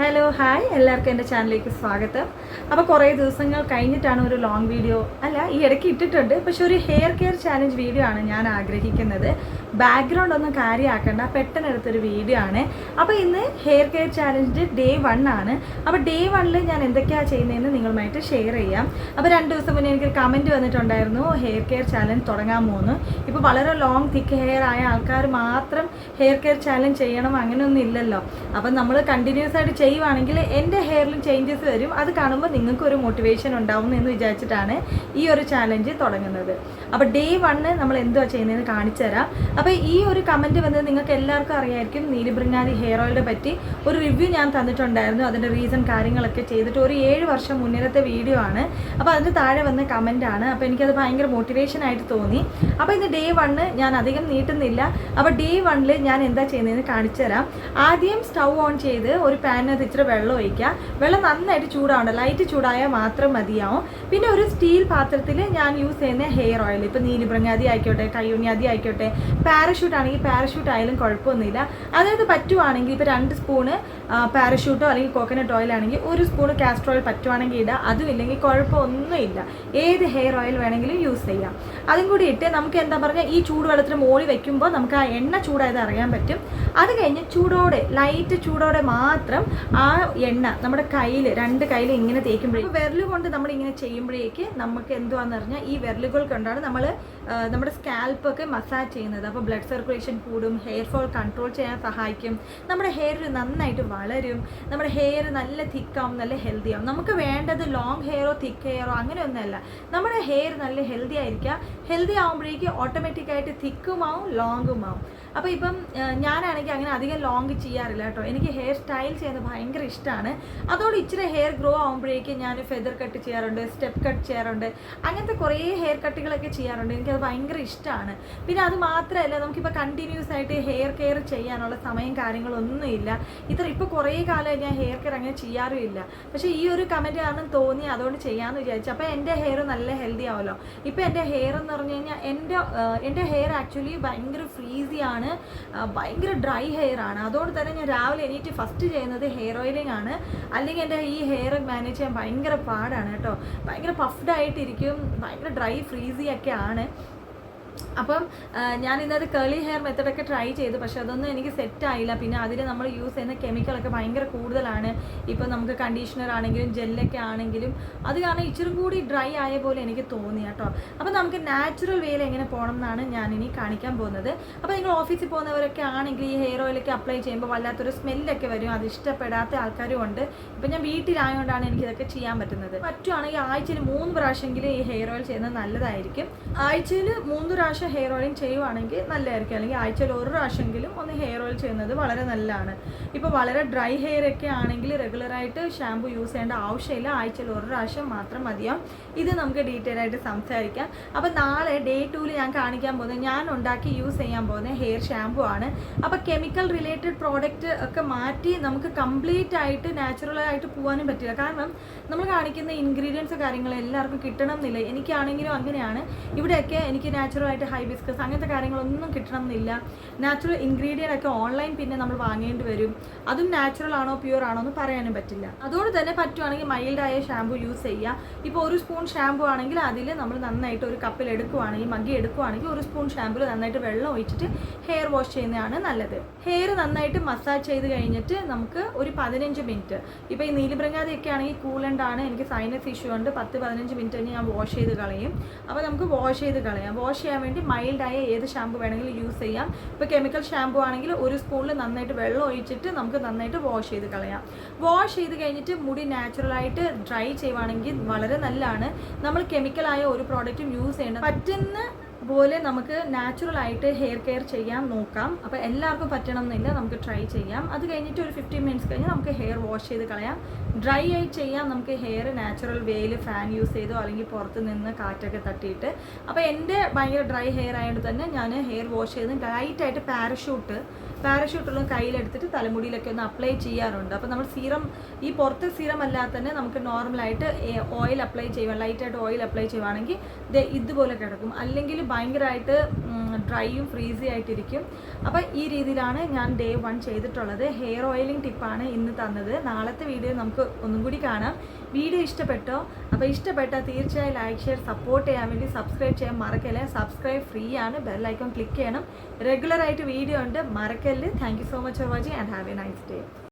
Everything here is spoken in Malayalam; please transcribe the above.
ഹലോ ഹായ് എല്ലാവർക്കും എന്റെ ചാനലിലേക്ക് സ്വാഗതം. അപ്പോൾ കുറേ ദിവസങ്ങൾ കഴിഞ്ഞിട്ടാണ് ഒരു ലോങ് വീഡിയോ അല്ല ഈ ഇടയ്ക്ക് ഇട്ടിട്ടുണ്ട്. പക്ഷെ ഒരു ഹെയർ കെയർ ചാലഞ്ച് വീഡിയോ ആണ് ഞാൻ ആഗ്രഹിക്കുന്നത്. ബാക്ക്ഗ്രൗണ്ട് ഒന്നും കാര്യമാക്കണ്ട പെട്ടെന്ന് എടുത്തൊരു വീഡിയോ ആണ്. അപ്പോൾ ഇന്ന് hair care challenge day one ആണ്. അപ്പോൾ ഡേ വണ്ണിൽ ഞാൻ എന്തൊക്കെയാണ് ചെയ്യുന്നതെന്ന് നിങ്ങളുമായിട്ട് ഷെയർ ചെയ്യാം. അപ്പോൾ രണ്ട് ദിവസം മുന്നേ എനിക്ക് കമന്റ് വന്നിട്ടുണ്ടായിരുന്നു ഹെയർ കെയർ ചാലഞ്ച് തുടങ്ങാൻ പോകുന്നു ഇപ്പോൾ വളരെ ലോങ് തിക്ക് ഹെയർ ആയ ആൾക്കാർ മാത്രം ഹെയർ കെയർ ചാലഞ്ച് ചെയ്യണം അങ്ങനെയൊന്നും ഇല്ലല്ലോ. അപ്പം നമ്മൾ കണ്ടിന്യൂസ് ആയിട്ട് ചെയ്യുവാണെങ്കിൽ എന്റെ ഹെയറിലും ചേഞ്ചസ് വരും. അത് കാണുമ്പോൾ നിങ്ങൾക്ക് ഒരു മോട്ടിവേഷൻ ഉണ്ടാവും എന്ന് വിചാരിച്ചിട്ടാണ് ഈ ഒരു ചാലഞ്ച് തുടങ്ങുന്നത്. അപ്പോൾ ഡേ വണ്ണ് നമ്മൾ എന്തുവാ ചെയ്യുന്നതെന്ന് കാണിച്ചു തരാം. അപ്പോൾ ഈ ഒരു കമന്റ് വന്നത് നിങ്ങൾക്ക് എല്ലാവർക്കും അറിയായിരിക്കും. നീലിബൃങ്ങാതി ഹെയർ ഓയിലിനെ പറ്റി ഒരു റിവ്യൂ ഞാൻ തന്നിട്ടുണ്ടായിരുന്നു. അതിന്റെ റീസൺ കാര്യങ്ങളൊക്കെ ചെയ്തിട്ട് ഒരു ഏഴ് വർഷം മുന്നിലത്തെ വീഡിയോ ആണ്. അപ്പോൾ അതിന്റെ താഴെ വന്ന കമന്റ് ആണ്. അപ്പോൾ എനിക്കത് ഭയങ്കര മോട്ടിവേഷൻ ആയിട്ട് തോന്നി. അപ്പോൾ ഇന്ന് ഡേ വണ്ണ് ഞാൻ അധികം നീട്ടുന്നില്ല. അപ്പോൾ ഡേ വണ്ണിൽ ഞാൻ എന്താ ചെയ്യുന്നതെന്ന് കാണിച്ചു തരാം. ആദ്യം സ്റ്റൗ ഓൺ ചെയ്ത് ഒരു പാനിനകത്ത് ഇച്ചിരി വെള്ളം ഒഴിക്കുക. വെള്ളം നന്നായിട്ട് ചൂടാവേണ്ട. ലൈറ്റ് ചൂടായാൽ മാത്രം മതിയാവും. പിന്നെ ഒരു സ്റ്റീൽ പാത്രത്തിൽ ഞാൻ യൂസ് ചെയ്യുന്ന ഹെയർ ഓയിൽ ഇപ്പോൾ നീലിബ്രങ്ങാതി ആയിക്കോട്ടെ കയ്യുണ്യാതി ആയിക്കോട്ടെ പാരഷൂട്ട് ആണെങ്കിൽ പാരഷൂട്ട് ആയാലും കുഴപ്പമൊന്നുമില്ല. അതായത് പറ്റുവാണെങ്കിൽ ഇപ്പോൾ രണ്ട് സ്പൂണ് പാരഷൂട്ടോ അല്ലെങ്കിൽ കോക്കനട്ട് ഓയിൽ ആണെങ്കിൽ ഒരു സ്പൂൺ കാസ്റ്റർ ഓയിൽ പറ്റുവാണെങ്കിൽ ഇടുക അതും ഇല്ലെങ്കിൽ കുഴപ്പമൊന്നുമില്ല. ഏത് ഹെയർ ഓയിൽ വേണമെങ്കിലും യൂസ് ചെയ്യാം. അതും കൂടി ഇട്ട് നമുക്ക് എന്താ പറഞ്ഞാൽ ഈ ചൂടുവെള്ളത്തിന് മോളി വെക്കുമ്പോൾ നമുക്ക് ആ എണ്ണ ചൂടായത് അറിയാൻ പറ്റും. അത് കഴിഞ്ഞ് ചൂടോടെ ലൈറ്റ് ചൂടോടെ മാത്രം ആ എണ്ണ നമ്മുടെ കയ്യിൽ രണ്ട് കയ്യിൽ ഇങ്ങനെ തേക്കുമ്പോഴേക്കും വിരൽ കൊണ്ട് നമ്മൾ ഇങ്ങനെ ചെയ്യുമ്പോഴേക്ക് നമുക്ക് എന്തുവാന്ന് പറഞ്ഞാൽ ഈ വിരലുകൾ കൊണ്ടാണ് നമ്മൾ നമ്മുടെ സ്കാൽപ്പൊക്കെ മസാജ് ചെയ്യുന്നത്. അപ്പോൾ ബ്ലഡ് സർക്കുലേഷൻ കൂടും ഹെയർ ഫോൾ കൺട്രോൾ ചെയ്യാൻ സഹായിക്കും. നമ്മുടെ ഹെയർ നന്നായിട്ട് വളരും. നമ്മുടെ ഹെയർ നല്ല തിക്കാവും നല്ല ഹെൽത്തി ആവും നമുക്ക് വേണ്ടത് ലോങ് ഹെയറോ തിക്ക് ഹെയറോ അങ്ങനെയൊന്നുമല്ല. നമ്മുടെ ഹെയർ നല്ല ഹെൽത്തി ആയിരിക്കുക ഹെൽത്തി ആകുമ്പോഴേക്ക് ഓട്ടോമാറ്റിക്കായിട്ട് തിക്കുമാവും ലോങ്ങും ആവും അപ്പോൾ ഇപ്പം ഞാനാണെങ്കിൽ അങ്ങനെ അധികം ലോങ് ചെയ്യാറില്ല കേട്ടോ. എനിക്ക് ഹെയർ സ്റ്റൈൽ ചെയ്യുന്നത് ഭയങ്കര ഇഷ്ടമാണ് അതോട് ഇച്ചിരി ഹെയർ ഗ്രോ ആകുമ്പോഴേക്കും ഞാൻ ഫെദർ കട്ട് ചെയ്യാറുണ്ട് സ്റ്റെപ്പ് കട്ട് ചെയ്യാറുണ്ട് അങ്ങനത്തെ കുറേ ഹെയർ കട്ടുകളൊക്കെ ചെയ്യാറുണ്ട്. എനിക്കത് ഭയങ്കര ഇഷ്ടമാണ് പിന്നെ അത് മാത്രമല്ല നമുക്കിപ്പോൾ കണ്ടിന്യൂസ് ആയിട്ട് ഹെയർ കെയർ ചെയ്യാനുള്ള സമയം കാര്യങ്ങളൊന്നും ഇല്ല ഇത്ര ഇപ്പോൾ കുറേ കാലം ഞാൻ ഹെയർ കെയർ അങ്ങനെ ചെയ്യാറും ഇല്ല. പക്ഷേ ഈ ഒരു കമന്റ് കാരണം തോന്നി അതുകൊണ്ട് ചെയ്യാമെന്ന് വിചാരിച്ചു. അപ്പോൾ എന്റെ ഹെയർ നല്ല ഹെൽത്തി ആവുമല്ലോ ഇപ്പോൾ എന്റെ ഹെയർ എന്ന് പറഞ്ഞു കഴിഞ്ഞാൽ എന്റെ എന്റെ ഹെയർ ആക്ച്വലി ഭയങ്കര ഫ്രീസി ഭയങ്കര ഡ്രൈ ഹെയർ ആണ്. അതുകൊണ്ട് തന്നെ ഞാൻ രാവിലെ എണീറ്റ് ഫസ്റ്റ് ചെയ്യുന്നത് ഹെയർ ഓയിലിംഗ് ആണ്. അല്ലെങ്കിൽ എന്റെ ഈ ഹെയർ മാനേജ് ചെയ്യാൻ ഭയങ്കര പാടാണ് കേട്ടോ. ഭയങ്കര പഫ്ഡ് ആയിട്ടിരിക്കും. ഭയങ്കര ഡ്രൈ ഫ്രീസി ഒക്കെ ആണ്. അപ്പം ഞാൻ ഇന്നത് കേളി ഹെയർ മെത്തഡൊക്കെ ട്രൈ ചെയ്തു പക്ഷേ അതൊന്നും എനിക്ക് സെറ്റ് ആയില്ല. പിന്നെ അതിൽ നമ്മൾ യൂസ് ചെയ്യുന്ന കെമിക്കലൊക്കെ ഭയങ്കര കൂടുതലാണ്. ഇപ്പം നമുക്ക് കണ്ടീഷണർ ആണെങ്കിലും ജെല്ലൊക്കെ ആണെങ്കിലും. അത് കാരണം ഇച്ചിരി കൂടി ഡ്രൈ ആയ പോലെ എനിക്ക് തോന്നി കേട്ടോ. അപ്പം നമുക്ക് നാച്ചുറൽ വേയിൽ എങ്ങനെ പോകണം എന്നാണ് ഞാൻ ഇനി കാണിക്കാൻ പോകുന്നത്. അപ്പോൾ നിങ്ങൾ ഓഫീസിൽ പോകുന്നവരൊക്കെ ആണെങ്കിൽ ഈ ഹെയർ ഓയിലൊക്കെ അപ്ലൈ ചെയ്യുമ്പോൾ വല്ലാത്തൊരു സ്മെല്ലൊക്കെ വരും. അത് ഇഷ്ടപ്പെടാത്ത ആൾക്കാരും ഉണ്ട്. ഇപ്പം ഞാൻ വീട്ടിലായതുകൊണ്ടാണ് എനിക്ക് ഇതൊക്കെ ചെയ്യാൻ പറ്റുന്നത്. പറ്റുവാണെങ്കിൽ ആഴ്ചയിൽ മൂന്ന് പ്രാവശ്യമെങ്കിലും ഈ ഹെയർ ഓയിൽ ചെയ്യുന്നത് നല്ലതായിരിക്കും. ആഴ്ചയിൽ മൂന്ന് പ്രാവശ്യം ഹെയർ ഓയിലിംഗ് ചെയ്യുവാണെങ്കിൽ നല്ലതായിരിക്കും. അല്ലെങ്കിൽ ആഴ്ചയിൽ ഒരു പ്രാവശ്യമെങ്കിലും ഒന്ന് ഹെയർ ഓയിൽ ചെയ്യുന്നത് വളരെ നല്ലതാണ്. ഇപ്പോൾ വളരെ ഡ്രൈ ഹെയർ ഒക്കെ ആണെങ്കിൽ റെഗുലറായിട്ട് ഷാമ്പു യൂസ് ചെയ്യേണ്ട ആവശ്യമില്ല. ആഴ്ചയിൽ ഒരു പ്രാവശ്യം മാത്രം മതിയാവും. ഇത് നമുക്ക് ഡീറ്റെയിൽ ആയിട്ട് സംസാരിക്കാം. അപ്പോൾ നാളെ ഡേ ടൂവിൽ ഞാൻ കാണിക്കാൻ പോകുന്നത് ഞാൻ ഉണ്ടാക്കി യൂസ് ചെയ്യാൻ പോകുന്ന ഹെയർ ഷാമ്പു ആണ്. അപ്പോൾ കെമിക്കൽ റിലേറ്റഡ് പ്രോഡക്റ്റ് ഒക്കെ മാറ്റി നമുക്ക് കംപ്ലീറ്റ് ആയിട്ട് നാച്ചുറൽ ആയിട്ട് പോകാനും പറ്റില്ല. കാരണം നമ്മൾ കാണിക്കുന്ന ഇൻഗ്രീഡിയൻസ് കാര്യങ്ങൾ എല്ലാവർക്കും കിട്ടണം എന്നില്ല. എനിക്കാണെങ്കിലും അങ്ങനെയാണ്. ഇവിടെയൊക്കെ എനിക്ക് നാച്ചുറൽ ആയിട്ട് ഹൈബിസ്കസ് അങ്ങനത്തെ കാര്യങ്ങളൊന്നും കിട്ടണം എന്നില്ല നാച്ചുറൽ ഇൻഗ്രീഡിയന്റ് ഒക്കെ ഓൺലൈൻ പിന്നെ നമ്മൾ വാങ്ങേണ്ടി വരും. അതും നാച്ചുറൽ ആണോ പ്യൂർ ആണോ എന്ന് പറയാനും പറ്റില്ല. അതുകൊണ്ട് തന്നെ പറ്റുവാണെങ്കിൽ മൈൽഡായ ഷാമ്പു യൂസ് ചെയ്യുക ഇപ്പോൾ ഒരു സ്പൂൺ ഷാമ്പു ആണെങ്കിൽ അതിൽ നമ്മൾ നന്നായിട്ട് ഒരു കപ്പിൽ എടുക്കുവാണെങ്കിൽ മഗ്ഗി എടുക്കുവാണെങ്കിൽ ഒരു സ്പൂൺ ഷാമ്പുയിൽ നന്നായിട്ട് വെള്ളം ഒഴിച്ചിട്ട് ഹെയർ വാഷ് ചെയ്യുന്നതാണ് നല്ലത്. ഹെയർ നന്നായിട്ട് മസാജ് ചെയ്ത് കഴിഞ്ഞിട്ട് നമുക്ക് ഒരു പതിനഞ്ച് മിനിറ്റ് ഇപ്പോൾ ഈ നീലിബ്രങ്ങാതിയൊക്കെ ആണെങ്കിൽ കൂളൻഡാണ് എനിക്ക് സൈനസ് ഇഷ്യൂ ഉണ്ട്. പത്ത് പതിനഞ്ച് മിനിറ്റ് തന്നെ ഞാൻ വാഷ് ചെയ്ത് കളയും. അപ്പോൾ നമുക്ക് വാഷ് ചെയ്ത് കളയാം. വാഷ് ചെയ്യാൻ വേണ്ടി മൈൽഡായ ഏത് ഷാമ്പു വേണമെങ്കിലും യൂസ് ചെയ്യാം. ഇപ്പോൾ കെമിക്കൽ ഷാമ്പു ആണെങ്കിൽ ഒരു സ്പൂണിൽ നന്നായിട്ട് വെള്ളം ഒഴിച്ചിട്ട് നമുക്ക് നന്നായിട്ട് വാഷ് ചെയ്ത് കളയാം. വാഷ് ചെയ്ത് കഴിഞ്ഞിട്ട് മുടി നാച്ചുറലായിട്ട് ഡ്രൈ ചെയ്യുവാണെങ്കിൽ വളരെ നല്ലതാണ്. നമ്മൾ കെമിക്കലായ ഒരു പ്രോഡക്റ്റും യൂസ് ചെയ്യേണ്ട പറ്റുന്ന പോലെ നമുക്ക് നാച്ചുറൽ ആയിട്ട് ഹെയർ കെയർ ചെയ്യാൻ നോക്കാം. അപ്പോൾ എല്ലാവർക്കും പറ്റണം എന്നില്ല നമുക്ക് ട്രൈ ചെയ്യാം. അത് കഴിഞ്ഞിട്ട് ഒരു ഫിഫ്റ്റീൻ മിനിറ്റ്സ് കഴിഞ്ഞ് നമുക്ക് ഹെയർ വാഷ് ചെയ്ത് കളയാം. ഡ്രൈ ആയി ചെയ്യാം നമുക്ക് ഹെയർ നാച്ചുറൽ വേയിൽ ഫാൻ യൂസ് ചെയ്തോ അല്ലെങ്കിൽ പുറത്ത് നിന്ന് കാറ്റൊക്കെ തട്ടിയിട്ട്. അപ്പോൾ എന്റെ ഭയങ്കര ഡ്രൈ ഹെയർ ആയതുകൊണ്ട് തന്നെ ഞാൻ ഹെയർ വാഷ് ചെയ്ത് ലൈറ്റായിട്ട് പാരഷൂട്ട് പാരഷൂട്ടുള്ള കയ്യിലെടുത്തിട്ട് തലമുടിയിലൊക്കെ ഒന്ന് അപ്ലൈ ചെയ്യാറുണ്ട്. അപ്പോൾ നമ്മൾ സീറം ഈ പുറത്തെ സീറം അല്ലാതെ തന്നെ നമുക്ക് നോർമലായിട്ട് ഓയിൽ അപ്ലൈ ചെയ്യുക ലൈറ്റായിട്ട് ഓയിൽ അപ്ലൈ ചെയ്യുവാണെങ്കിൽ ഇതുപോലെ കിടക്കും. അല്ലെങ്കിൽ ഭയങ്കരമായിട്ട് ഡ്രൈയും ഫ്രീസി ആയിട്ടിരിക്കും. അപ്പോൾ ഈ രീതിയിലാണ് ഞാൻ ഡേ വൺ ചെയ്തിട്ടുള്ളത്. ഹെയർ ഓയിലിംഗ് ടിപ്പാണ് ഇന്ന് തന്നത്. നാളത്തെ വീഡിയോ നമുക്ക് ഒന്നും കൂടി കാണാം. വീഡിയോ ഇഷ്ടപ്പെട്ടോ? അപ്പോൾ ഇഷ്ടപ്പെട്ടാൽ തീർച്ചയായും ലൈക്ക് ഷെയർ സപ്പോർട്ട് ചെയ്യാൻ വേണ്ടി സബ്സ്ക്രൈബ് ചെയ്യാൻ മറക്കല്ലേ? സബ്സ്ക്രൈബ് ഫ്രീ ആണ്. ബെല്ലൈക്കൺ ക്ലിക്ക് ചെയ്യണം. റെഗുലറായിട്ട് വീഡിയോ ഉണ്ട്. മറക്കല്ല്. Thank so much for watching and have a nice day